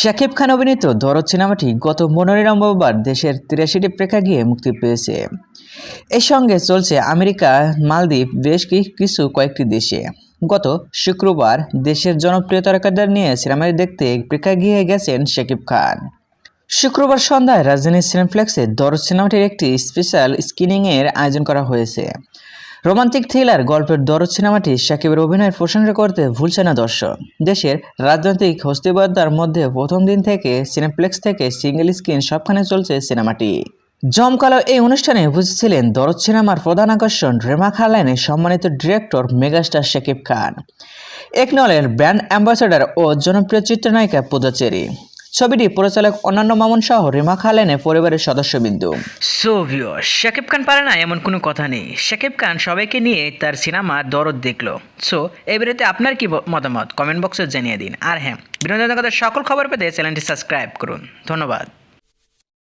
শাকিব খান অভিনীত দরদ সিনেমাটি গত পনেরোই নভেম্বর দেশের তিরাশিটি প্রেক্ষাগৃহে মুক্তি পেয়েছে। এর সঙ্গে চলছে আমেরিকা, মালদ্বীপ, বেশ কিছু কয়েকটি দেশে। গত শুক্রবার দেশের জনপ্রিয় তারকাদের নিয়ে সিনেমাটি দেখতে প্রেক্ষাগৃহে গেছেন শাকিব খান। শুক্রবার সন্ধ্যায় রাজধানী সিনেপ্লেক্সে দরদ সিনেমাটির একটি স্পেশাল স্ক্রিনিংয়ের আয়োজন করা হয়েছে। রোমান্টিক থ্রিলার, গল্পের দরদ সিনেমাটি সাকিবের অভিনয়ের প্রশংসা করতে ভুলছে না দর্শক। দেশের রাজনৈতিক হস্তিবাদ্যার মধ্যে প্রথম দিন থেকে সিনেপ্লেক্স থেকে সিঙ্গেল স্ক্রিন সবখানে চলছে সিনেমাটি। জমকালো এই অনুষ্ঠানে উপস্থিত ছিলেন দরদ সিনেমার প্রধান আকর্ষণ রেমা খালাইনের সম্মানিত ডিরেক্টর মেগাস্টার শাকিব খান। একনলের ব্র্যান্ড অ্যাম্বাসেডর ও জনপ্রিয় চিত্রনায়িকা পূজাচেরি ছবিটি পরিচালক অন্যান্য মামুন সহ রিমা খালেনে পরিবারের সদস্যবৃন্দ। সো ভিওর শাকিব খান পারে না, এমন কোনো কথা নেই। শাকিব খান সবাইকে নিয়ে তার সিনেমা দরদ দেখল। সো এই বিরুদ্ধে আপনার কি মতামত? কমেন্ট বক্সে জানিয়ে দিন। আর হ্যাঁ বিনোদন জগতের সকল খবর পেতে চ্যানেলটি সাবস্ক্রাইব করুন। ধন্যবাদ।